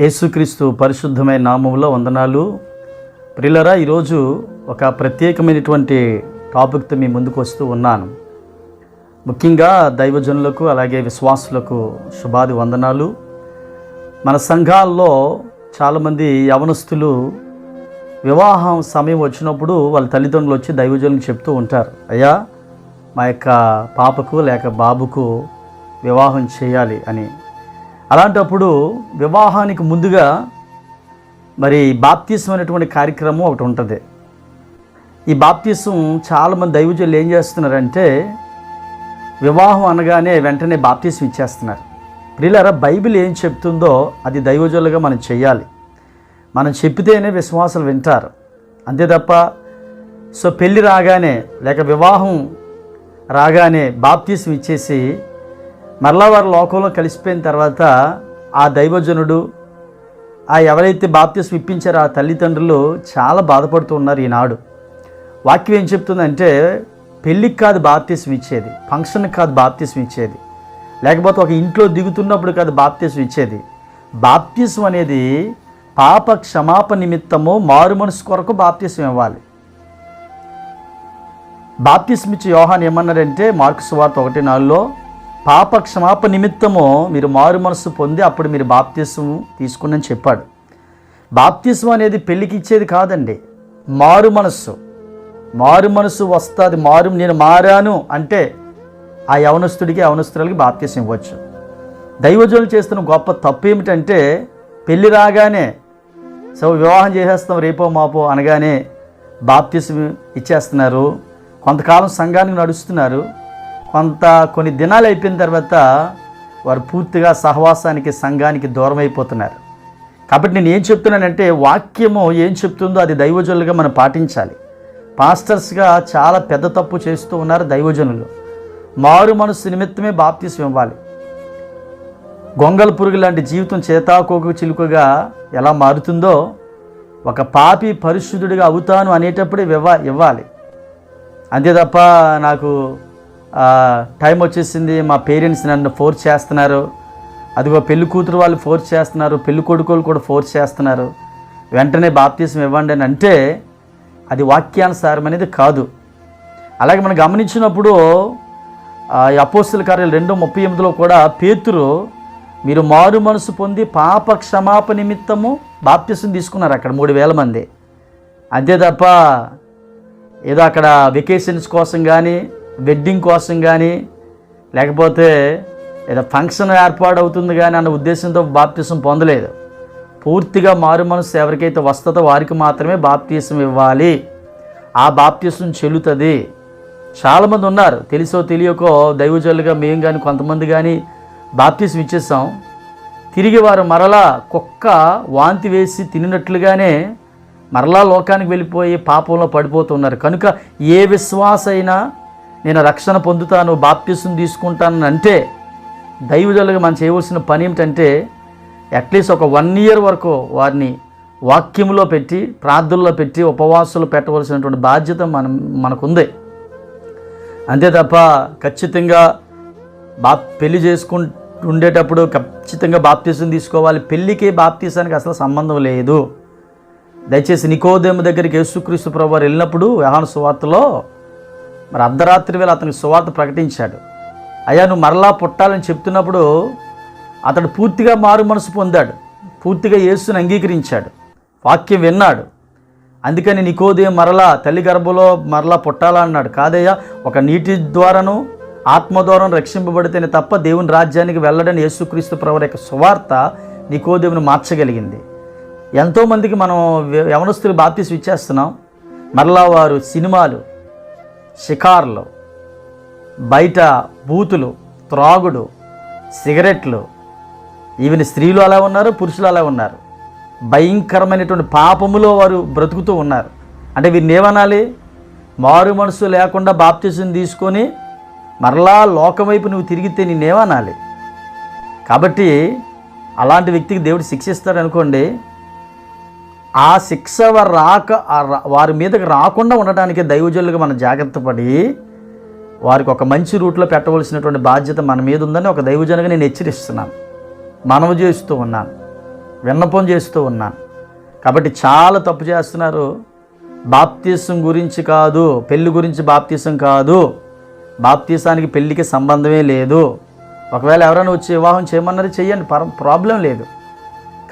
యేసుక్రీస్తు పరిశుద్ధమైన నామంలో వందనాలు. ప్రిల్లరా ఈరోజు ఒక ప్రత్యేకమైనటువంటి టాపిక్తో మీ ముందుకు వస్తూ ఉన్నాను. ముఖ్యంగా దైవజనులకు అలాగే విశ్వాసులకు శుభాది వందనాలు. మన సంఘాల్లో చాలామంది యవనస్తులు వివాహం సమయం వచ్చినప్పుడు వాళ్ళ తల్లిదండ్రులు వచ్చి దైవజనులకు చెప్తూ ఉంటారు అయ్యా మా యొక్క పాపకు లేక బాబుకు వివాహం చేయాలి అని. అలాంటప్పుడు వివాహానికి ముందుగా మరి బాప్తీసం అనేటువంటి కార్యక్రమం ఒకటి ఉంటుంది. ఈ బాప్తీసం చాలామంది దైవజులు ఏం చేస్తున్నారంటే వివాహం అనగానే వెంటనే బాప్తీసం ఇచ్చేస్తున్నారు. ప్రియులారా బైబిల్ ఏం చెప్తుందో అది దైవజులుగా మనం చేయాలి మనం చెప్పితేనే విశ్వాసాలు వింటారు. అంతే తప్ప సో పెళ్ళి రాగానే లేక వివాహం రాగానే బాప్తీసం ఇచ్చేసి మరలా వారు లోకంలో కలిసిపోయిన తర్వాత ఆ దైవజనుడు ఆ ఎవరైతే బాప్తిస్ ఇప్పించారో ఆ తల్లిదండ్రులు చాలా బాధపడుతూ ఉన్నారు ఈనాడు. వాక్యం ఏం చెప్తుందంటే పెళ్ళికి కాదు బాప్తీసం ఇచ్చేది ఫంక్షన్కి కాదు బాప్తీసం ఇచ్చేది లేకపోతే ఒక ఇంట్లో దిగుతున్నప్పుడు కాదు బాప్తీసం ఇచ్చేది. బాప్తీసం అనేది పాప క్షమాపణ నిమిత్తము మారు మనసు కొరకు బాప్తీసం ఇవ్వాలి. బాప్తీసం ఇచ్చే యోహాన్ ఏమన్నారంటే మార్క్స్ వార్త ఒకటి నాలుగులో పాప క్షమాప నిమిత్తము మీరు మారు మనసు పొంది అప్పుడు మీరు బాప్తీసం తీసుకుని చెప్పాడు. బాప్తీసం అనేది పెళ్ళికి ఇచ్చేది కాదండి. మారు మనస్సు. మారు మనసు వస్తుంది మారు నేను మారాను అంటే ఆ యవనస్తుడికి యవనస్తురాలకి బాప్తీసం ఇవ్వచ్చు. దైవజనులు చేస్తున్న గొప్ప తప్పు ఏమిటంటే పెళ్ళి రాగానే సో వివాహం చేసేస్తాం రేపో మాపో అనగానే బాప్తీసం ఇచ్చేస్తున్నారు. కొంతకాలం సంఘానికి నడుస్తున్నారు. కొంత కొన్ని దినాలు అయిపోయిన తర్వాత వారు పూర్తిగా సహవాసానికి సంఘానికి దూరం అయిపోతున్నారు కాబట్టి నేను ఏం చెప్తున్నానంటే వాక్యము ఏం చెప్తుందో అది దైవజనులుగా మనం పాటించాలి. పాస్టర్స్గా చాలా పెద్ద తప్పు చేస్తూ ఉన్నారు దైవజనులు. మారు మనసు నిమిత్తమే బాప్తీసం ఇవ్వాలి. గొంగల పురుగు లాంటి జీవితం చేతాకోకు చిలుకగా ఎలా మారుతుందో ఒక పాపి పరిశుద్ధుడిగా అవుతాను అనేటప్పుడే ఇవ్వ ఇవ్వాలి. అంతే తప్ప నాకు టైం వచ్చేసింది. మా పేరెంట్స్ నన్ను ఫోర్స్ చేస్తున్నారు. అదిగో పెళ్ళి కూతురు వాళ్ళు ఫోర్స్ చేస్తున్నారు. పెళ్ళి కొడుకులు కూడా ఫోర్స్ చేస్తున్నారు. వెంటనే బాప్తీసం ఇవ్వండి అని అంటే అది వాక్యానుసారం అనేది కాదు. అలాగే మనం గమనించినప్పుడు ఈ అపోస్తుల కార్యాలు రెండు ముప్పై ఎనిమిదిలో కూడా పేతురు మీరు మారు మనసు పొంది పాప క్షమాప నిమిత్తము బాప్తీసం తీసుకున్నారు అక్కడ మూడు వేల మంది. అంతే తప్ప ఏదో అక్కడ వెకేషన్స్ కోసం కానీ వెడ్డింగ్ కోసం కానీ లేకపోతే ఏదో ఫంక్షన్ ఏర్పాటు అవుతుంది కానీ అన్న ఉద్దేశంతో బాప్తీసం పొందలేదు. పూర్తిగా మారు మనసు ఎవరికైతే వస్తుందో వారికి మాత్రమే బాప్తీసం ఇవ్వాలి. ఆ బాప్తీసం చెల్లుతుంది. చాలామంది ఉన్నారు. తెలిసో తెలియకో దైవజల్లుగా మేము కానీ కొంతమంది కానీ బాప్తీసం ఇచ్చేసాం. తిరిగి వారు మరలా కుక్క వాంతి వేసి తినినట్లుగానే మరలా లోకానికి వెళ్ళిపోయి పాపంలో పడిపోతున్నారు. కనుక ఏ విశ్వాస అయినా నేను రక్షణ పొందుతాను బాప్తీసం తీసుకుంటాను అంటే దైవజనులుగా మనం చేయవలసిన పని ఏమిటంటే అట్లీస్ట్ ఒక వన్ ఇయర్ వరకు వారిని వాక్యంలో పెట్టి ప్రార్థనలో పెట్టి ఉపవాసాలు పెట్టవలసినటువంటి బాధ్యత మనం మనకుంది. అంతే తప్ప ఖచ్చితంగా బా పెళ్ళి చేసుకు ఉండేటప్పుడు ఖచ్చితంగా బాప్తీసం తీసుకోవాలి. పెళ్ళికి బాప్తీసానికి అసలు సంబంధం లేదు. దయచేసి నికోదేమ దగ్గరికి యేసుక్రీస్తు ప్రభు వారు వెళ్ళినప్పుడు వ్యవహాన సువార్తలో మరి అర్ధరాత్రి వేళ అతనికి సువార్త ప్రకటించాడు. అయ్యా నువ్వు మరలా పుట్టాలని చెప్తున్నప్పుడు అతడు పూర్తిగా మారు మనసు పొందాడు. పూర్తిగా యేసుని అంగీకరించాడు. వాక్యం విన్నాడు. అందుకని నికోదయం మరలా తల్లి గర్భంలో మరలా పుట్టాలా అన్నాడు. కాదయ్యా ఒక నీటి ద్వారాను ఆత్మ ద్వారా రక్షింపబడితేనే తప్ప దేవుని రాజ్యానికి వెళ్ళడని యేసుక్రీస్తు ప్రవర యొక్క సువార్త నికోదేవుని మార్చగలిగింది. ఎంతోమందికి మనం యవనస్తులు బాప్తీసు ఇచ్చేస్తున్నాం. మరలా వారు సినిమాలు షికార్లు బయట బూతులు త్రాగుడు సిగరెట్లు. ఈవెన్ స్త్రీలు అలా ఉన్నారు పురుషులు అలా ఉన్నారు. భయంకరమైనటువంటి పాపములో వారు బ్రతుకుతూ ఉన్నారు. అంటే వీరిని ఏమనాలి? మారు మనసు లేకుండా బాప్తిజం తీసుకొని మరలా లోకం వైపు నువ్వు తిరిగితే నేనేమనాలి కాబట్టి అలాంటి వ్యక్తికి దేవుడు శిక్షిస్తాడు అనుకోండి ఆ శిక్ష రాక వారి మీదకి రాకుండా ఉండటానికి దైవజనులుగా మనం జాగ్రత్త పడి వారికి ఒక మంచి రూట్లో పెట్టవలసినటువంటి బాధ్యత మన మీద ఉందని ఒక దైవజనుగా నేను హెచ్చరిస్తున్నాను. మనవి చేస్తూ ఉన్నాను. విన్నపం చేస్తూ ఉన్నాను. కాబట్టి చాలా తప్పు చేస్తున్నారు. బాప్తీసం గురించి కాదు పెళ్ళి గురించి బాప్తీసం కాదు. బాప్తీసానికి పెళ్ళికి సంబంధమే లేదు. ఒకవేళ ఎవరైనా వచ్చి వివాహం చేయమన్నది చేయండి పర ప్రాబ్లం లేదు.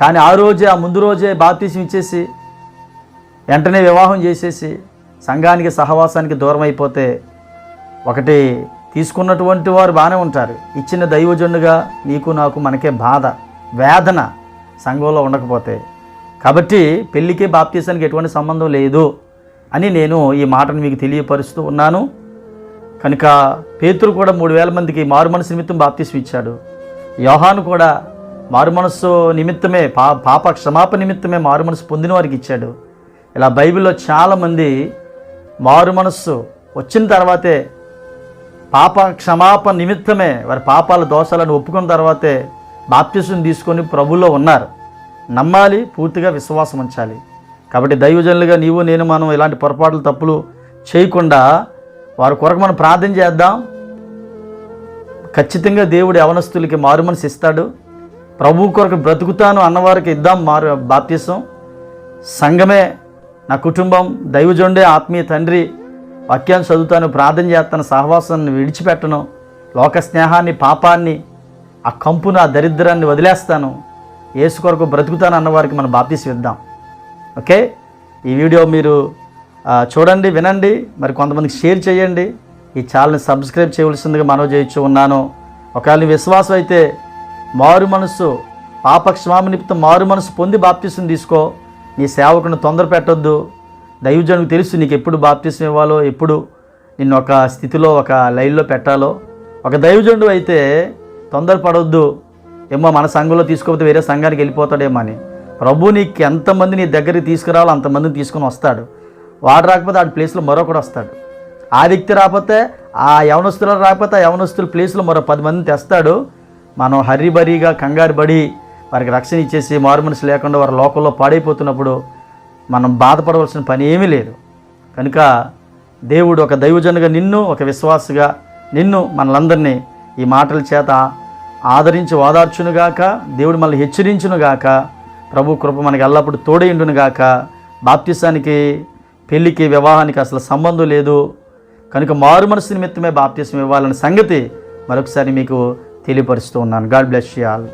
కానీ ఆ రోజే ఆ ముందు రోజే బాప్తీసం ఇచ్చేసి వెంటనే వివాహం చేసేసి సంఘానికి సహవాసానికి దూరం అయిపోతే ఒకటి తీసుకున్నటువంటి వారు బాగానే ఉంటారు. ఇచ్చిన దైవజనుగా నీకు నాకు మనకే బాధ వేదన సంఘంలో ఉండకపోతే. కాబట్టి పెళ్ళికి బాప్తీసానికి ఎటువంటి సంబంధం లేదు అని నేను ఈ మాటను మీకు తెలియపరుస్తూ ఉన్నాను. కనుక పేతురు కూడా మూడు వేల మందికి మారు మనసు నిమిత్తం బాప్తీసం ఇచ్చాడు. యోహాను కూడా మారు మనస్సు నిమిత్తమే పా పాప క్షమాపణ నిమిత్తమే మారు మనసు పొందిన వారికి ఇచ్చాడు. ఇలా బైబిల్లో చాలామంది మారు మనస్సు వచ్చిన తర్వాతే పాప క్షమాపణ నిమిత్తమే వారి పాపాల దోషాలను ఒప్పుకున్న తర్వాతే బాప్తిసం తీసుకొని ప్రభులో ఉన్నారు. నమ్మాలి పూర్తిగా విశ్వాసం ఉంచాలి. కాబట్టి దైవజనులుగా నీవు నేను మనం ఇలాంటి పొరపాట్లు తప్పులు చేయకుండా వారి కొరకు మనం ప్రార్థన చేద్దాం. ఖచ్చితంగా దేవుడు యవనస్తులకి మారు మనసు ఇస్తాడు. ప్రభు కొరకు బ్రతుకుతాను అన్నవారికి ఇద్దాం మారు బాప్తిసం. సంఘమే నా కుటుంబం దైవజొండే ఆత్మీయ తండ్రి వాక్యాన్ని చదువుతాను ప్రార్థన చేస్తాను సహవాసాన్ని విడిచిపెట్టను లోక స్నేహాన్ని పాపాన్ని ఆ కంపును ఆ దరిద్రాన్ని వదిలేస్తాను. యేసు కొరకు బ్రతుకుతాను అన్నవారికి మనం బాప్తీసం ఇద్దాం. ఓకే? ఈ వీడియో మీరు చూడండి వినండి మరి కొంతమందికి షేర్ చేయండి. ఈ ఛానల్ని సబ్స్క్రైబ్ చేయవలసిందిగా మనవి చేయొచ్చు ఉన్నాను ఒకవేళ విశ్వాసం అయితే మారు మనసు పాప నిమిత్తం మారు మనసు పొంది బాప్తీసం తీసుకో. నీ సేవకుని తొందర పెట్టొద్దు. దైవజనుకు తెలుసు నీకు ఎప్పుడు బాప్తీసం ఇవ్వాలో ఎప్పుడు నిన్ను ఒక స్థితిలో ఒక లైన్లో పెట్టాలో. ఒక దైవజనుడు అయితే తొందరపడొద్దు ఏమో మన సంఘంలో తీసుకోకపోతే వేరే సంఘానికి వెళ్ళిపోతాడేమో అని. ప్రభు నీకు ఎంతమంది నీ దగ్గరికి తీసుకురావాలో అంతమందిని తీసుకొని వస్తాడు. వాడు రాకపోతే ఆడి ప్లేస్లో మరొకడు వస్తాడు. ఆ వ్యక్తి రాకపోతే ఆ యవనస్తులు రాకపోతే ఆ యవనస్తుల ప్లేస్లో మరో పది మందిని తెస్తాడు. మనం హరిబరిగా కంగారు పడి వారికి రక్షణ ఇచ్చేసి మారు మనసు లేకుండా వారి లోకంలో పాడైపోతున్నప్పుడు మనం బాధపడవలసిన పని ఏమీ లేదు. కనుక దేవుడు ఒక దైవజనుగా నిన్ను ఒక విశ్వాసగా నిన్ను మనలందరినీ ఈ మాటల చేత ఆదరించి ఓదార్చునుగాక దేవుడు మనల్ని హెచ్చరించునుగాక ప్రభు కృప మనకి ఎల్లప్పుడూ తోడైండునుగాక బాప్తిసానికి పెళ్ళికి వివాహానికి అసలు సంబంధం లేదు. కనుక మారు మనసు నిమిత్తమే బాప్తీసం ఇవ్వాలనే సంగతి మరొకసారి మీకు తెలియపరుస్తూ ఉన్నాను. God bless you all